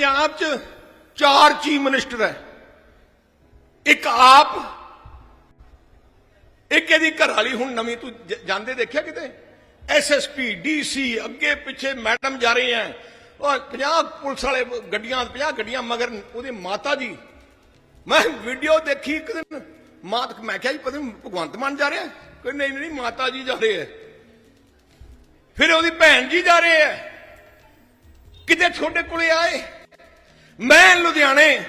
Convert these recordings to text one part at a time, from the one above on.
ਪੰਜਾਬ 'ਚ ਚਾਰ chief minister ਹੈ। ਇੱਕ ਆਪ, ਇੱਕ ਇਹਦੀ ਘਰ ਵਾਲੀ ਹੁਣ ਨਵੀਂ ਤੂੰ ਜਾਂਦੇ ਦੇਖਿਆ ਕਿਤੇ? ਐਸਐਸਪੀ ਡੀਸੀ ਅੱਗੇ ਪਿੱਛੇ ਮੈਡਮ ਜਾ ਰਹੇ ਆ ਉਹ 50 ਪੁਲਿਸ ਵਾਲੇ ਗੱਡੀਆਂ 50 ਗੱਡੀਆਂ ਮਗਰ ਉਹਦੀ ਮਾਤਾ ਜੀ। ਮੈਂ ਵੀਡੀਓ ਦੇਖੀ ਇੱਕ ਦਿਨ। ਮਾਤ, ਮੈਂ ਕਿਹਾ ਜੀ, ਪਤਾ ਭਗਵੰਤ ਮਾਨ ਜਾ ਰਿਹਾ? ਕੋਈ ਨਹੀਂ ਨਹੀਂ, ਮਾਤਾ ਜੀ ਜਾ ਰਹੇ ਆ ਫਿਰ ਉਹਦੀ ਭੈਣ ਜੀ ਜਾ ਰਹੇ ਆ ਕਿਤੇ ਤੁਹਾਡੇ ਕੋਲੇ ਆਏ? ਮੈਂ ਲੁਧਿਆਣੇ,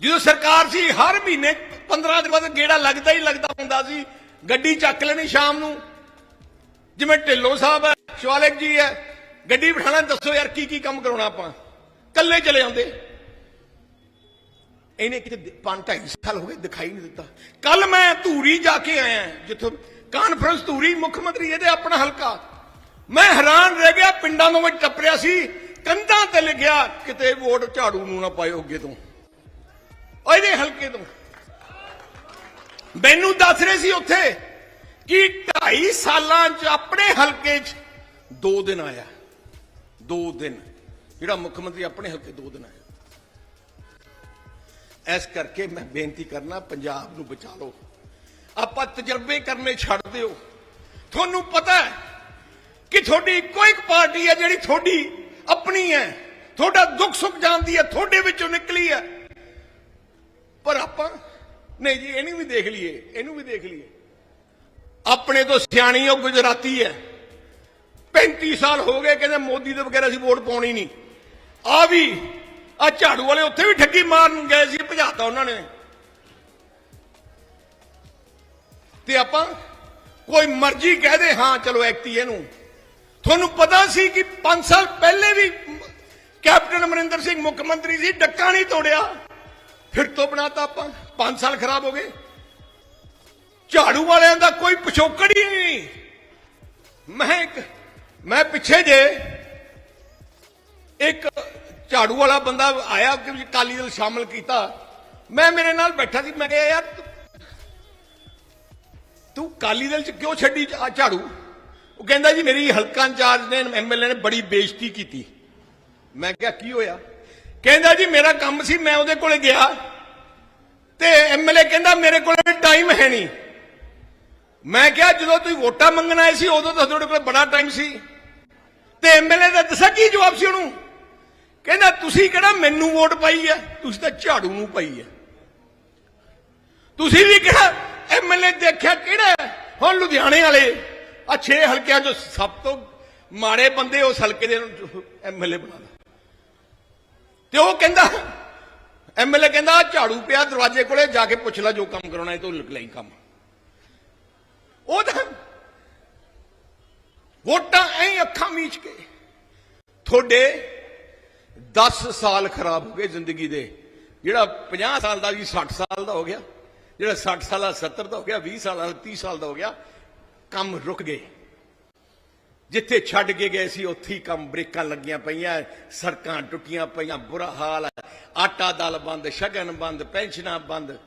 ਜਦੋਂ ਸਰਕਾਰ ਸੀ, ਹਰ ਮਹੀਨੇ 15 ਦਿਨ ਬਾਅਦ ਗੇੜਾ ਲੱਗਦਾ ਹੀ ਲੱਗਦਾ ਹੁੰਦਾ ਸੀ। ਗੱਡੀ ਚੱਕ ਲੈਣੀ ਸ਼ਾਮ ਨੂੰ। ਜਿਵੇਂ ਢਿੱਲੋਂ ਸਾਹਿਬ ਹੈ, ਸ਼ਿਵਾਲਿਕ ਜੀ ਹੈ, ਗੱਡੀ ਬਿਠਾਣਾ ਦੱਸੋ ਯਾਰ ਕੀ ਕੀ ਕੰਮ ਕਰਾਉਣਾ ਆਪਾਂ? ਕੱਲੇ ਚਲੇ ਆਉਂਦੇ। ਇਹਨੇ ਕਿਤੇ 5 ਸਾਲ ਹੋ ਗਏ ਦਿਖਾਈ ਨਹੀਂ ਦਿੱਤਾ। ਕੱਲ ਮੈਂ ਧੂਰੀ ਜਾ ਕੇ ਆਇਆ, ਜਿੱਥੋਂ ਕਾਨਫਰੰਸ ਧੂਰੀ ਮੁੱਖ ਮੰਤਰੀ, ਇਹਦੇ ਆਪਣਾ ਹਲਕਾ। ਮੈਂ ਹੈਰਾਨ ਰਹਿ ਗਿਆ, ਪਿੰਡਾਂ ਨੂੰ ਮੈਂ ਟੱਪਰਿਆ ਸੀ। ਕੰਧਾਂ ਤੇ ਲਿਖਿਆ, ਕਿਤੇ ਵੋਟ ਝਾੜੂ ਨੂੰ ਨਾ ਪਾਇਓ ਅੱਗੇ ਤੋਂ। ਇਹਦੇ ਹਲਕੇ ਤੋਂ। ਮੈਨੂੰ ਦੱਸ ਰਹੇ ਸੀ ਉੱਥੇ ਕਿ 2.5 ਸਾਲਾਂ 'ਚ ਆਪਣੇ ਹਲਕੇ 'ਚ ਦੋ ਦਿਨ ਆਇਆ। ਦੋ ਦਿਨ। ਜਿਹੜਾ ਮੁੱਖ ਮੰਤਰੀ ਆਪਣੇ ਹਲਕੇ ਦੋ ਦਿਨ ਆਇਆ। ਇਸ ਕਰਕੇ ਮੈਂ ਬੇਨਤੀ ਕਰਨਾ, ਪੰਜਾਬ ਨੂੰ ਬਚਾ ਲਓ। ਆਪਾਂ ਤਜਰਬੇ ਕਰਨੇ ਛੱਡ ਦਿਓ। ਤੁਹਾਨੂੰ ਪਤਾ ਹੈ ਕਿ ਤੁਹਾਡੀ ਇੱਕੋ ਇੱਕ ਪਾਰਟੀ ਹੈ ਜਿਹੜੀ ਤੁਹਾਡੀ ਆਪਣੀ ਹੈ। ਤੁਹਾਡਾ ਦੁੱਖ ਸੁੱਖ ਜਾਣਦੀ ਹੈ, ਤੁਹਾਡੇ ਵਿੱਚੋਂ ਨਿਕਲੀ ਹੈ। ਪਰ ਆਪਾਂ, ਨਹੀਂ ਜੀ, ਇਹਨੂੰ ਵੀ ਦੇਖ ਲਈਏ, ਇਹਨੂੰ ਵੀ ਦੇਖ ਲਈਏ। ਆਪਣੇ ਤੋਂ ਸਿਆਣੀ ਉਹ ਗੁਜਰਾਤੀ ਹੈ। 35 ਸਾਲ ਹੋ ਗਏ, ਕਹਿੰਦੇ ਮੋਦੀ ਦੇ ਵਗੈਰਾ ਅਸੀਂ ਵੋਟ ਪਾਉਣੀ ਨਹੀਂ। ਆ ਵੀ, ਆ ਝਾੜੂ ਵਾਲੇ ਉੱਥੇ ਵੀ ਠੱਗੀ ਮਾਰਨ ਗਏ ਸੀ, ਭਜਾਤਾ ਉਹਨਾਂ ਨੇ। ਤੇ ਆਪਾਂ, ਕੋਈ ਮਰਜ਼ੀ ਕਹਿ ਦੇ, ਹਾਂ, ਚਲੋ ਐਕਤੀ ਇਹਨੂੰ। ਤੁਹਾਨੂੰ ਪਤਾ ਸੀ ਕਿ 5 ਸਾਲ ਪਹਿਲੇ ਵੀ ਕੈਪਟਨ ਅਮਰਿੰਦਰ ਸਿੰਘ ਮੁੱਖ ਮੰਤਰੀ ਸੀ, ਡੱਕਾ ਨਹੀਂ ਤੋੜਿਆ। ਫਿਰ ਤੋਂ ਬਣਾਤਾ ਆਪਾਂ 5 ਸਾਲ ਖਰਾਬ ਹੋ ਗਏ। ਝਾੜੂ ਵਾਲਿਆਂ ਦਾ ਕੋਈ ਪਿਛੋਕੜ ਹੀ ਨਹੀਂ। ਮੈਂ ਇੱਕ, ਮੈਂ ਪਿੱਛੇ ਜੇ ਇੱਕ ਝਾੜੂ ਵਾਲਾ ਬੰਦਾ ਆਇਆ ਕਿ ਵੀ ਅਕਾਲੀ ਦਲ ਸ਼ਾਮਲ ਕੀਤਾ। ਮੈਂ ਮੇਰੇ ਨਾਲ ਬੈਠਾ ਸੀ, ਮੈਂ ਕਿਹਾ, ਯਾਰ ਤੂੰ- ਤੂੰ ਅਕਾਲੀ ਦਲ ਚ ਕਿਉਂ ਛੱਡੀ ਝਾੜੂ? ਉਹ ਕਹਿੰਦਾ ਜੀ ਮੇਰੀ ਹਲਕਾ ਇੰਚਾਰਜ ਨੇ ਐਮਐਲਏ ਨੇ ਬੜੀ ਬੇਇੱਜ਼ਤੀ ਕੀਤੀ। ਮੈਂ ਕਿਹਾ, ਕੀ ਹੋਇਆ? ਕਹਿੰਦਾ ਜੀ ਮੇਰਾ ਕੰਮ ਸੀ, ਮੈਂ ਉਹਦੇ ਕੋਲੇ ਗਿਆ। ਤੇ ਐਮਐਲਏ ਕਹਿੰਦਾ ਮੇਰੇ ਕੋਲੇ ਟਾਈਮ ਹੈ ਨਹੀਂ। ਮੈਂ ਕਿਹਾ, ਜਦੋਂ ਤੁਸੀਂ ਵੋਟਾਂ ਮੰਗਣ ਆਏ ਸੀ, ਉਦੋਂ ਤਾਂ ਤੁਹਾਡੇ ਕੋਲ ਬੜਾ ਟਾਈਮ ਸੀ। ਤੇ ਐਮਐਲਏ ਦਾ ਦੱਸਿਆ, ਕੀ ਜਵਾਬ ਸੀ ਉਹਨੂੰ? ਕਹਿੰਦਾ, ਤੁਸੀਂ ਕਿਹੜਾ ਮੈਨੂੰ ਵੋਟ ਪਾਈ ਹੈ? ਤੁਸੀਂ ਤਾਂ ਝਾੜੂ ਨੂੰ ਪਾਈ ਹੈ। ਤੁਸੀਂ ਵੀ ਕਿਹੜਾ ਐਮਐਲਏ ਦੇਖਿਆ ਕਿਹੜਾ ਹੁਣ ਲੁਧਿਆਣੇ ਵਾਲੇ ਆ 6 ਹਲਕਿਆਂ ਚੋਂ ਸਭ ਤੋਂ ਮਾੜੇ ਬੰਦੇ ਉਸ ਹਲਕੇ ਦੇ ਐਮਐਲਏ ਬਣਾ ਲਏ ਤੇ ਉਹ ਕਹਿੰਦਾ ਐਮਐਲਏ ਕਹਿੰਦਾ ਝਾੜੂ ਪਿਆ ਦਰਵਾਜ਼ੇ ਕੋਲੇ, ਜਾ ਕੇ ਪੁੱਛ ਲੈ ਜੋ ਕੰਮ ਕਰਾਉਣਾ ਹੈ ਤੂੰ ਲਿਖ ਲਈ ਕੰਮ। ਉਹ ਤਾਂ ਵੋਟਾਂ ਐਂ ਅੱਖਾਂ ਮੀਚ ਕੇ ਤੁਹਾਡੇ 10 ਸਾਲ ਖਰਾਬ ਹੋ ਗਏ ਜ਼ਿੰਦਗੀ ਦੇ, ਜਿਹੜਾ 50 ਸਾਲ ਦਾ ਜੀ 60 ਸਾਲ ਦਾ ਹੋ ਗਿਆ, ਜਿਹੜਾ 60 ਸਾਲ ਦਾ 70 ਦਾ ਹੋ ਗਿਆ 20 ਸਾਲ ਦਾ 30 ਸਾਲ ਦਾ ਹੋ ਗਿਆ ਕੰਮ ਰੁਕ ਗਏ। ਜਿੱਥੇ ਛੱਡ ਕੇ ਗਏ ਸੀ, ਉੱਥੇ ਹੀ ਕੰਮ ਬ੍ਰੇਕਾਂ ਲੱਗੀਆਂ ਪਈਆਂ, ਸੜਕਾਂ ਟੁੱਟੀਆਂ ਪਈਆਂ, ਬੁਰਾ ਹਾਲ ਹੈ। ਆਟਾ ਦਲ ਬੰਦ, ਸ਼ਗਨ ਬੰਦ, ਪੈਨਸ਼ਨਾਂ ਬੰਦ।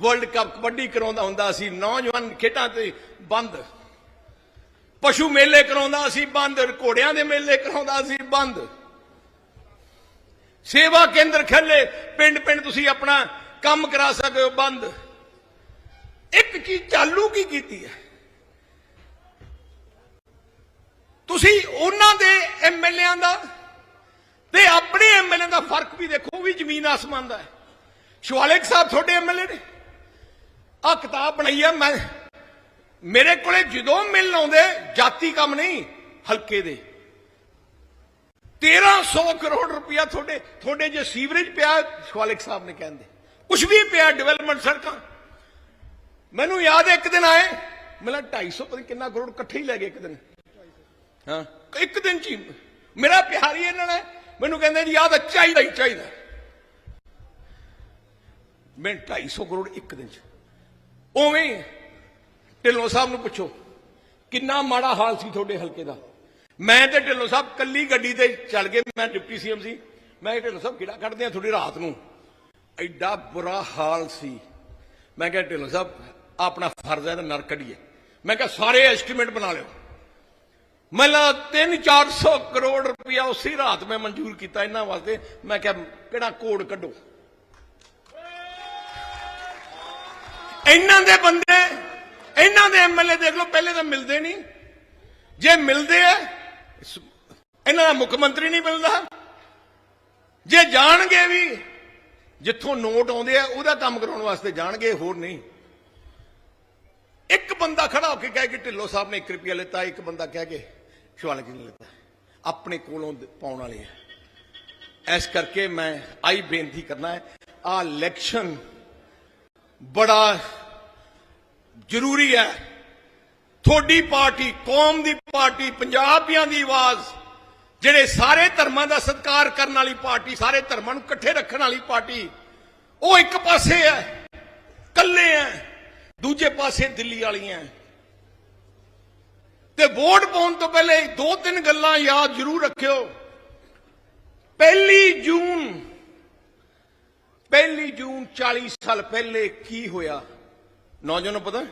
ਵਰਲਡ ਕੱਪ ਕਬੱਡੀ ਕਰਾਉਂਦਾ ਹੁੰਦਾ ਸੀ, ਨੌਜਵਾਨ ਖੇਡਾਂ ਤੇ ਬੰਦ। ਪਸ਼ੂ ਮੇਲੇ ਕਰਾਉਂਦਾ ਸੀ, ਬੰਦ। ਘੋੜਿਆਂ ਦੇ ਮੇਲੇ ਕਰਾਉਂਦਾ ਸੀ, ਬੰਦ। ਸੇਵਾ ਕੇਂਦਰ ਖੱਲੇ ਪਿੰਡ ਪਿੰਡ ਤੁਸੀਂ ਆਪਣਾ ਕੰਮ ਕਰਾ ਸਕਦੇ ਹੋ, ਬੰਦ। ਇੱਕ ਚੀਜ਼ ਚਾਲੂ ਕੀ ਕੀਤੀ ਹੈ? ਤੁਸੀਂ ਉਹਨਾਂ ਦੇ ਐਮਐਲਏਆਂ ਦਾ ਤੇ ਆਪਣੇ ਐਮਐਲਏ ਦਾ ਫ਼ਰਕ ਵੀ ਦੇਖੋ ਵੀ ਜ਼ਮੀਨ ਆਸਮਾਨ ਦਾ ਹੈ। ਸ਼ਿਵਾਲਿਕ ਸਾਹਿਬ ਤੁਹਾਡੇ ਐਮਐਲਏ ਨੇ। ਆ ਕਿਤਾਬ ਬਣਾਈ ਹੈ ਮੈਂ ਮੇਰੇ ਕੋਲੇ ਜਦੋਂ ਮਿਲਣ ਆਉਂਦੇ, ਜਾਤੀ ਕੰਮ ਨਹੀਂ, ਹਲਕੇ ਦੇ। 1300 ਕਰੋੜ ਰੁਪਇਆ ਤੁਹਾਡੇ ਤੁਹਾਡੇ ਜੇ ਸੀਵਰੇਜ ਪਿਆ ਸ਼ਵਾਲਿਕ ਸਾਹਿਬ ਨੇ ਕਹਿੰਦੇ। ਕੁਝ ਵੀ ਪਿਆ ਡਿਵੈਲਪਮੈਂਟ ਸੜਕਾਂ। ਮੈਨੂੰ ਯਾਦ ਹੈ, ਇੱਕ ਦਿਨ ਆਏ ਮਿਲਾ 250 ਪਤਾ ਕਿੰਨਾ ਕਰੋੜ ਇਕੱਠੇ ਹੀ ਲੈ ਗਏ ਇੱਕ ਦਿਨ। ਹਾਂ। ਇੱਕ ਦਿਨ ਚ ਹੀ ਮੇਰਾ ਪਿਆਰ ਹੀ ਇਹਨਾਂ ਨੇ ਮੈਨੂੰ ਕਹਿੰਦੇ ਜੀ ਯਾਦ ਚਾਹੀਦਾ ਹੀ ਚਾਹੀਦਾ। ਮੈਂ 250 ਕਰੋੜ ਇੱਕ ਦਿਨ ਚ। ਉਵੇਂ ਢਿੱਲੋਂ ਸਾਹਿਬ ਨੂੰ ਪੁੱਛੋ, ਕਿੰਨਾ ਮਾੜਾ ਹਾਲ ਸੀ ਤੁਹਾਡੇ ਹਲਕੇ ਦਾ? ਮੈਂ ਤੇ ਢਿੱਲੋਂ ਸਾਹਿਬ ਕੱਲੀ ਗੱਡੀ ਤੇ ਚੱਲ ਗਏ, ਮੈਂ ਡਿਪਟੀ ਸੀਐਮ ਸੀ। ਮੈਂ ਢਿੱਲੋਂ ਸਾਹਿਬ, ਕਿਹੜਾ ਕੱਢਦੇ ਆ ਤੁਹਾਡੀ ਰਾਤ ਨੂੰ? ਐਡਾ ਬੁਰਾ ਹਾਲ ਸੀ। ਮੈਂ ਕਿਹਾ, ਢਿੱਲੋਂ ਸਾਹਿਬ, ਆਪਣਾ ਫਰਜ਼ ਹੈ ਤਾਂ ਨਰ ਕੱਢੀਏ। ਮੈਂ ਕਿਹਾ, ਸਾਰੇ ਐਸਟੀਮੇਟ ਬਣਾ ਲਿਓ। ਮੈਨੂੰ 3-400 ਕਰੋੜ ਰੁਪਇਆ ਉਸੇ ਰਾਤ ਮੈਂ ਮਨਜ਼ੂਰ ਕੀਤਾ ਇਹਨਾਂ ਵਾਸਤੇ। ਮੈਂ ਕਿਹਾ, ਕਿਹੜਾ ਕੋਡ ਕੱਢੋ? ਇਹਨਾਂ ਦੇ ਬੰਦੇ, ਇਹਨਾਂ ਦੇ ਐਮਐਲਏ ਦੇਖ ਲਓ, ਪਹਿਲੇ ਤਾਂ ਮਿਲਦੇ ਨਹੀਂ। ਜੇ ਮਿਲਦੇ ਆ ਇਹਨਾਂ ਦਾ ਮੁੱਖ ਮੰਤਰੀ ਨਹੀਂ ਮਿਲਦਾ। ਜੇ ਜਾਣਗੇ ਵੀ ਜਿੱਥੋਂ ਨੋਟ ਆਉਂਦੇ ਆ, ਉਹਦਾ ਕੰਮ ਕਰਾਉਣ ਵਾਸਤੇ ਜਾਣਗੇ, ਹੋਰ ਨਹੀਂ। ਇੱਕ ਬੰਦਾ ਖੜਾ ਹੋ ਕੇ ਕਹੇ ਕਿ ਢਿੱਲੋਂ ਸਾਹਿਬ ਨੇ 1 ਰੁਪਿਆ ਲਿੱਤਾ, ਇੱਕ ਬੰਦਾ ਕਹਿ ਕੇ। ਸ਼ਿਵਾਲਿਕ ਨੇ ਲਿੱਤਾ। ਆਪਣੇ ਕੋਲੋਂ ਪਾਉਣ ਵਾਲੇ ਆ। ਇਸ ਕਰਕੇ ਮੈਂ ਆਈ ਬੇਨਤੀ ਕਰਨਾ ਹੈ ਆ ਇਲੈਕਸ਼ਨ ਬੜਾ ਜ਼ਰੂਰੀ ਹੈ। ਤੁਹਾਡੀ ਪਾਰਟੀ, ਕੌਮ ਦੀ ਪਾਰਟੀ, ਪੰਜਾਬੀਆਂ ਦੀ ਆਵਾਜ਼, ਜਿਹੜੇ ਸਾਰੇ ਧਰਮਾਂ ਦਾ ਸਤਿਕਾਰ ਕਰਨ ਵਾਲੀ ਪਾਰਟੀ, ਸਾਰੇ ਧਰਮਾਂ ਨੂੰ ਇਕੱਠੇ ਰੱਖਣ ਵਾਲੀ ਪਾਰਟੀ, ਉਹ ਇੱਕ ਪਾਸੇ ਹੈ ਕੱਲੇ ਹੈ, ਦੂਜੇ ਪਾਸੇ ਦਿੱਲੀ ਵਾਲੀਆਂ ਹੈ। ਤੇ ਵੋਟ ਪਾਉਣ ਤੋਂ ਪਹਿਲੇ ਦੋ ਤਿੰਨ ਗੱਲਾਂ ਯਾਦ ਜ਼ਰੂਰ ਰੱਖਿਓ। ਪਹਿਲੀ ਜੂਨ ਪਹਿਲੀ ਜੂਨ 40 ਸਾਲ ਪਹਿਲੇ ਕੀ ਹੋਇਆ? ਨੌਜਵਾਨ ਨੂੰ ਪਤਾ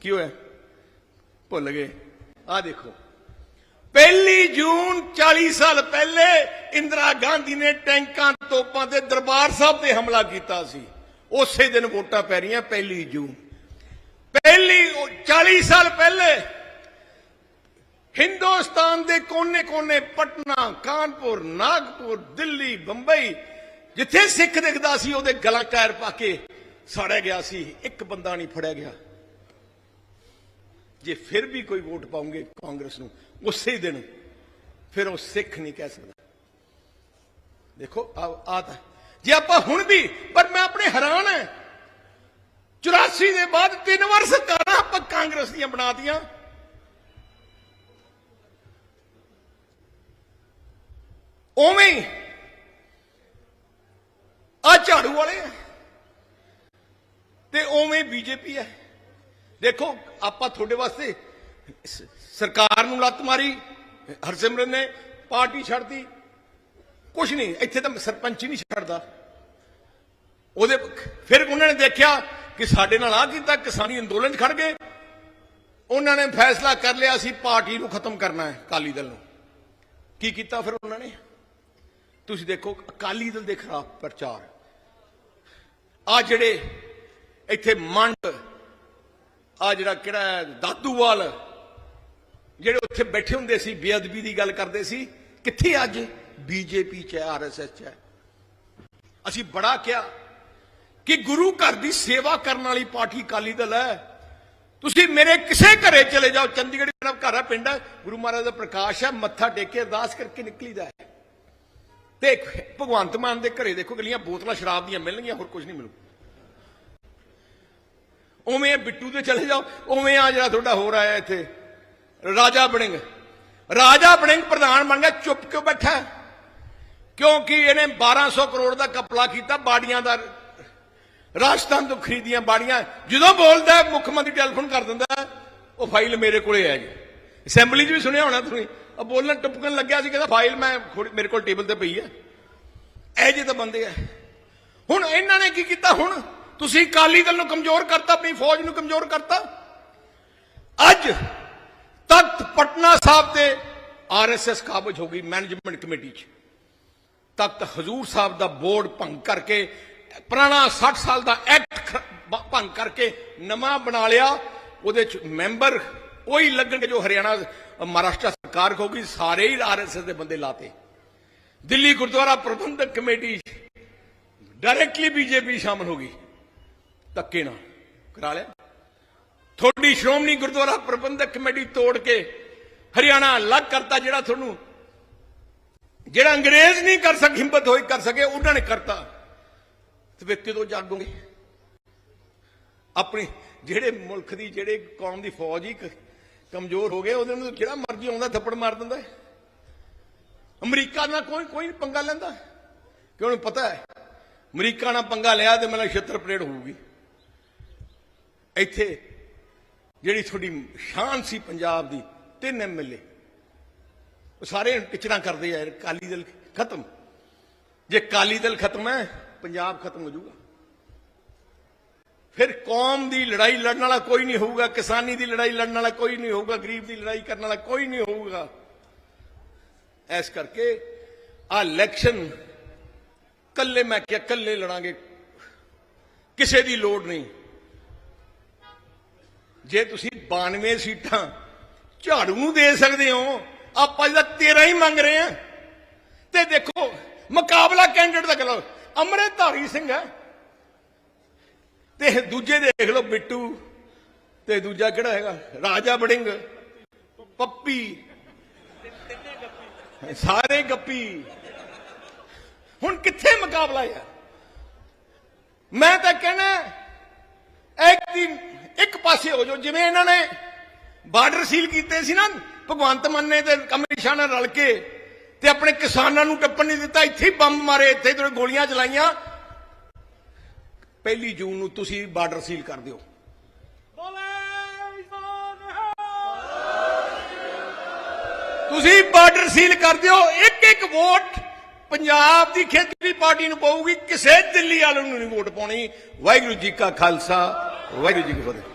ਕੀ ਹੋਇਆ? ਭੁੱਲ ਗਏ। ਆ ਦੇਖੋ। ਪਹਿਲੀ ਜੂਨ 40 ਸਾਲ ਪਹਿਲੇ ਇੰਦਰਾ ਗਾਂਧੀ ਨੇ ਟੈਂਕਾਂ ਤੋਪਾਂ ਤੇ ਦਰਬਾਰ ਸਾਹਿਬ ਤੇ ਹਮਲਾ ਕੀਤਾ ਸੀ। ਉਸੇ ਦਿਨ ਵੋਟਾਂ ਪੈ ਰਹੀਆਂ ਪਹਿਲੀ ਜੂਨ। ਪਹਿਲੀ ਉਹ 40 ਸਾਲ ਪਹਿਲੇ ਹਿੰਦੁਸਤਾਨ ਦੇ ਕੋਨੇ-ਕੋਨੇ ਪਟਨਾ, ਕਾਨਪੁਰ, ਨਾਗਪੁਰ, ਦਿੱਲੀ, ਬੰਬਈ, ਜਿੱਥੇ ਸਿੱਖ ਦਿਖਦਾ ਸੀ, ਉਹਦੇ ਗਲਾਂ ਕਾਇਰ ਪਾ ਕੇ ਸਾੜਿਆ ਗਿਆ ਸੀ, ਇੱਕ ਬੰਦਾ ਨਹੀਂ ਫੜਿਆ ਗਿਆ। ਜੇ ਫਿਰ ਵੀ ਕੋਈ ਵੋਟ ਪਾਉਂਗੇ ਕਾਂਗਰਸ ਨੂੰ, ਉਸੇ ਦਿਨ ਫਿਰ ਉਹ ਸਿੱਖ ਨਹੀਂ ਕਹਿ ਸਕਦਾ। ਦੇਖੋ ਆ ਆ ਤਾਂ, ਜੇ ਆਪਾਂ ਹੁਣ ਵੀ, ਪਰ ਮੈਂ ਆਪਣੇ ਹੈਰਾਨ ਹਾਂ 84 ਦੇ ਬਾਅਦ ਤਿੰਨ ਵਾਰ ਸਰਕਾਰਾਂ ਆਪਾਂ ਕਾਂਗਰਸ ਦੀਆਂ ਬਣਾਤੀਆਂ। ਉਵੇਂ ਹੀ। ਆ ਝਾੜੂ ਵਾਲੇ ਆ। ਤੇ ਉਵੇਂ ਬੀਜੇਪੀ ਹੈ। ਦੇਖੋ, ਆਪਾਂ ਤੁਹਾਡੇ ਵਾਸਤੇ ਸਰਕਾਰ ਨੂੰ ਲੱਤ ਮਾਰੀ, ਹਰਸਿਮਰਨ ਨੇ ਪਾਰਟੀ ਛੱਡਦੀ ਕੁਛ ਨਹੀਂ, ਇੱਥੇ ਤਾਂ ਸਰਪੰਚ ਹੀ ਨਹੀਂ ਛੱਡਦਾ। ਉਹਦੇ ਫਿਰ ਉਹਨਾਂ ਨੇ ਦੇਖਿਆ ਕਿ ਸਾਡੇ ਨਾਲ ਆ ਕੀਤਾ, ਕਿਸਾਨੀ ਅੰਦੋਲਨ 'ਚ ਖੜ ਗਏ। ਉਹਨਾਂ ਨੇ ਫੈਸਲਾ ਕਰ ਲਿਆ ਸੀ ਪਾਰਟੀ ਨੂੰ ਖਤਮ ਕਰਨਾ ਹੈ, ਅਕਾਲੀ ਦਲ ਨੂੰ। ਕੀ ਕੀਤਾ ਫਿਰ ਉਹਨਾਂ ਨੇ? ਤੁਸੀਂ ਦੇਖੋ, ਅਕਾਲੀ ਦਲ ਦੇ ਖਿਲਾਫ ਪ੍ਰਚਾਰ ਆ ਜਿਹੜੇ ਇੱਥੇ ਮੰਡ ਆ ਜਿਹੜਾ ਕਿਹੜਾ ਦਾਦੂਵਾਲ, ਜਿਹੜੇ ਉੱਥੇ ਬੈਠੇ ਹੁੰਦੇ ਸੀ, ਬੇਅਦਬੀ ਦੀ ਗੱਲ ਕਰਦੇ ਸੀ, ਕਿੱਥੇ ਅੱਜ ਬੀਜੇਪੀ ਚ ਹੈ ਆਰਐਸਐਸ ਚ ਹੈ? ਅਸੀਂ ਬੜਾ ਕਿਹਾ ਕਿ ਗੁਰੂ ਘਰ ਦੀ ਸੇਵਾ ਕਰਨ ਵਾਲੀ ਪਾਰਟੀ ਅਕਾਲੀ ਦਲ ਹੈ। ਤੁਸੀਂ ਮੇਰੇ ਕਿਸੇ ਘਰੇ ਚਲੇ ਜਾਓ, ਚੰਡੀਗੜ੍ਹ ਮੇਰਾ ਘਰ ਹੈ, ਪਿੰਡ ਗੁਰੂ ਮਹਾਰਾਜ ਦਾ ਪ੍ਰਕਾਸ਼ ਹੈ, ਮੱਥਾ ਟੇਕ ਕੇ ਅਰਦਾਸ ਕਰਕੇ ਨਿਕਲੀਦਾ ਹੈ। ਤੇ ਭਗਵੰਤ ਮਾਨ ਦੇ ਘਰੇ ਦੇਖੋ ਗਲੀਆਂ ਬੋਤਲਾਂ ਸ਼ਰਾਬ ਦੀਆਂ ਮਿਲਣਗੀਆਂ, ਹੋਰ ਕੁਝ ਨਹੀਂ ਮਿਲੂ। ਉਵੇਂ ਬਿੱਟੂ ਤੇ ਚਲੇ ਜਾਓ, ਉਵੇਂ ਆ ਜਿਹੜਾ ਤੁਹਾਡਾ ਹੋਰ ਆਇਆ ਇੱਥੇ, ਰਾਜਾ ਬਣਿੰਗ ਰਾਜਾ ਬਣਿੰਗ ਪ੍ਰਧਾਨ ਬਣ ਗਿਆ, ਚੁੱਪ ਕਿਉਂ ਬੈਠਾ? ਕਿਉਂਕਿ ਇਹਨੇ 1200 ਕਰੋੜ ਦਾ ਕਪਲਾ ਕੀਤਾ, ਬਾੜੀਆਂ ਦਾ, ਰਾਜਸਥਾਨ ਤੋਂ ਖਰੀਦੀਆਂ ਬਾੜੀਆਂ। ਜਦੋਂ ਬੋਲਦਾ, ਮੁੱਖ ਮੰਤਰੀ ਟੈਲੀਫੋਨ ਕਰ ਦਿੰਦਾ, ਉਹ ਫਾਈਲ ਮੇਰੇ ਕੋਲੇ ਹੈ ਜੀ ਅਸੈਂਬਲੀ 'ਚ ਵੀ ਸੁਣਿਆ ਹੋਣਾ ਤੁਸੀਂ। ਆ ਬੋਲਣ ਟੁਪਕਣ ਲੱਗਿਆ ਸੀ ਕਹਿੰਦਾ ਫਾਈਲ ਮੈਂ ਮੇਰੇ ਕੋਲ ਟੇਬਲ ਤੇ ਪਈ ਹੈ। ਇਹ ਜਿਹੇ ਤਾਂ ਬੰਦੇ ਆ। ਹੁਣ ਇਹਨਾਂ ਨੇ ਕੀ ਕੀਤਾ? ਹੁਣ ਤੁਸੀਂ ਅਕਾਲੀ ਦਲ ਨੂੰ ਕਮਜ਼ੋਰ ਕਰਤਾ, ਆਪਣੀ ਫੌਜ ਨੂੰ ਕਮਜ਼ੋਰ ਕਰਤਾ। ਅੱਜ ਤਖਤ ਪਟਨਾ ਸਾਹਿਬ ਤੇ ਆਰਐਸਐਸ ਕਾਬਜ ਹੋ ਗਈ ਮੈਨੇਜਮੈਂਟ ਕਮੇਟੀ 'ਚ। ਤਖਤ ਹਜ਼ੂਰ ਸਾਹਿਬ ਦਾ ਬੋਰਡ ਭੰਗ ਕਰਕੇ, ਪੁਰਾਣਾ 60 ਸਾਲ ਦਾ ਐਕਟ ਭੰਗ ਕਰਕੇ ਨਵਾਂ ਬਣਾ ਲਿਆ। ਉਹਦੇ ਚ ਮੈਂਬਰ ਉਹੀ ਲੱਗਣਗੇ ਜੋ ਹਰਿਆਣਾ, ਮਹਾਰਾਸ਼ਟਰ ਸਰਕਾਰ ਹੋਗੀ ਸਾਰੇ ਹੀ ਆਰਐਸਐਸ ਦੇ ਬੰਦੇ ਲਾਤੇ। Delhi Gurdwara Prabandhak committee directly BJP ਸ਼ਾਮਲ ਹੋ ਗਈ। ਧੱਕੇ ਨਾਲ, ਕਰਾ ਲਿਆ। ਤੁਹਾਡੀ ਸ਼੍ਰੋਮਣੀ ਗੁਰਦੁਆਰਾ ਪ੍ਰਬੰਧਕ ਕਮੇਟੀ ਤੋੜ ਕੇ ਹਰਿਆਣਾ ਅਲੱਗ ਕਰਤਾ, ਜਿਹੜਾ ਤੁਹਾਨੂੰ, ਜਿਹੜਾ ਅੰਗਰੇਜ਼ ਨਹੀਂ ਕਰ ਸਕ, ਹਿੰਮਤ ਹੋਈ ਕਰ ਸਕੇ, ਉਹਨਾਂ ਨੇ ਕਰਤਾ। ਤੇ ਫਿਰ ਕਦੋਂ ਜਾਗੋਗੇ ਆਪਣੇ, ਜਿਹੜੇ ਮੁਲਕ ਦੀ, ਜਿਹੜੇ ਕੌਮ ਦੀ ਫੌਜ ਹੀ ਕਮਜ਼ੋਰ ਹੋ ਗਿਆ ਉਹਦੇ ਨੂੰ ਜਿਹੜਾ ਮਰਜ਼ੀ ਆਉਂਦਾ, ਥੱਪੜ ਮਾਰ ਦਿੰਦਾ ਅਮਰੀਕਾ ਨਾਲ ਕੋਈ ਕੋਈ ਨਹੀਂ ਪੰਗਾ ਲੈਂਦਾ। ਕਿ ਉਹਨੂੰ ਪਤਾ ਹੈ? ਅਮਰੀਕਾ ਨਾਲ ਪੰਗਾ ਲਿਆ ਤੇ ਮੈਨੂੰ ਛੇਤਰ ਪਰੇਡ ਹੋਊਗੀ। ਇੱਥੇ ਜਿਹੜੀ ਤੁਹਾਡੀ ਸ਼ਾਨ ਸੀ ਪੰਜਾਬ ਦੀ, ਤਿੰਨ ਐਮਐਲਏ ਉਹ ਸਾਰੇ ਟਿਚਰਾਂ ਕਰਦੇ ਆ ਯਾਰ ਕਾਲੀ ਦਲ ਖਤਮ। ਜੇ ਕਾਲੀ ਦਲ ਖਤਮ ਹੈ, ਪੰਜਾਬ ਖਤਮ ਹੋ ਜਾਊਗਾ। ਫਿਰ ਕੌਮ ਦੀ ਲੜਾਈ ਲੜਨ ਵਾਲਾ ਕੋਈ ਨਹੀਂ ਹੋਊਗਾ, ਕਿਸਾਨੀ ਦੀ ਲੜਾਈ ਲੜਨ ਵਾਲਾ ਕੋਈ ਨਹੀਂ ਹੋਊਗਾ, ਗਰੀਬ ਦੀ ਲੜਾਈ ਕਰਨ ਵਾਲਾ ਕੋਈ ਨਹੀਂ ਹੋਊਗਾ। ਐਸ ਕਰਕੇ ਆ ਇਲੈਕਸ਼ਨ ਕੱਲੇ ਮੈਂ ਕਿਹਾ ਕੱਲੇ ਲੜਾਂਗੇ, ਕਿਸੇ ਦੀ ਲੋੜ ਨਹੀਂ। ਜੇ ਤੁਸੀਂ 92 ਸੀਟਾਂ ਝਾੜੂ ਨੂੰ ਦੇ ਸਕਦੇ ਹੋ, ਆਪਾਂ ਜਿਹਦਾ 13 ਹੀ ਮੰਗ ਰਹੇ ਆ ਤੇ ਦੇਖੋ, ਮੁਕਾਬਲਾ ਕੈਂਡੀਡੇਟ ਦਾ ਕਰੋ ਅੰਮ੍ਰਿਤਧਾਰੀ ਸਿੰਘ ਹੈ ਤੇ ਦੂਜੇ ਦੇਖ ਲਓ ਬਿੱਟੂ ਤੇ ਦੂਜਾ ਕਿਹੜਾ ਹੈਗਾ? ਰਾਜਾ ਬੜਿੰਗ, ਪੱਪੀ। ਸਾਰੇ ਗੱਪੀ। ਹੁਣ ਕਿੱਥੇ ਮੁਕਾਬਲਾ ਹੈ? ਮੈਂ ਤਾਂ ਕਹਿਣਾ ਇੱਕ ਦਿਨ ਇੱਕ ਪਾਸੇ ਹੋ ਜਾਓ। ਜਿਵੇਂ ਇਹਨਾਂ ਨੇ ਬਾਰਡਰ ਸੀਲ ਕੀਤੇ ਸੀ ਨਾ, ਭਗਵੰਤ ਮਾਨ ਨੇ ਤੇ ਕਮਿਸ਼ਨ ਨਾਲ ਰਲ ਕੇ ਤੇ ਆਪਣੇ ਕਿਸਾਨਾਂ ਨੂੰ ਟੱਪਣ ਨਹੀਂ ਦਿੱਤਾ, ਇੱਥੇ ਬੰਬ ਮਾਰੇ, ਇੱਥੇ ਤੇ ਗੋਲੀਆਂ ਚਲਾਈਆਂ। ਪਹਿਲੀ ਜੂਨ ਨੂੰ ਤੁਸੀਂ ਬਾਰਡਰ ਸੀਲ ਕਰ ਦਿਓ। ਤੁਸੀਂ ਬਾਰਡਰ ਸੀਲ ਕਰ ਦਿਓ। ਇੱਕ ਇੱਕ ਵੋਟ ਪੰਜਾਬ ਦੀ ਖੇਤਰੀ ਪਾਰਟੀ ਨੂੰ ਪਾਊਗੀ। ਕਿਸੇ ਦਿੱਲੀ ਵਾਲੇ ਨੂੰ ਨਹੀਂ ਵੋਟ ਪਾਉਣੀ। ਵਾਹਿਗੁਰੂ ਜੀ ਕਾ ਖਾਲਸਾ ਵਾਹਿਗੁਰੂ ਜੀ ਕੀ ਫਤਿਹ।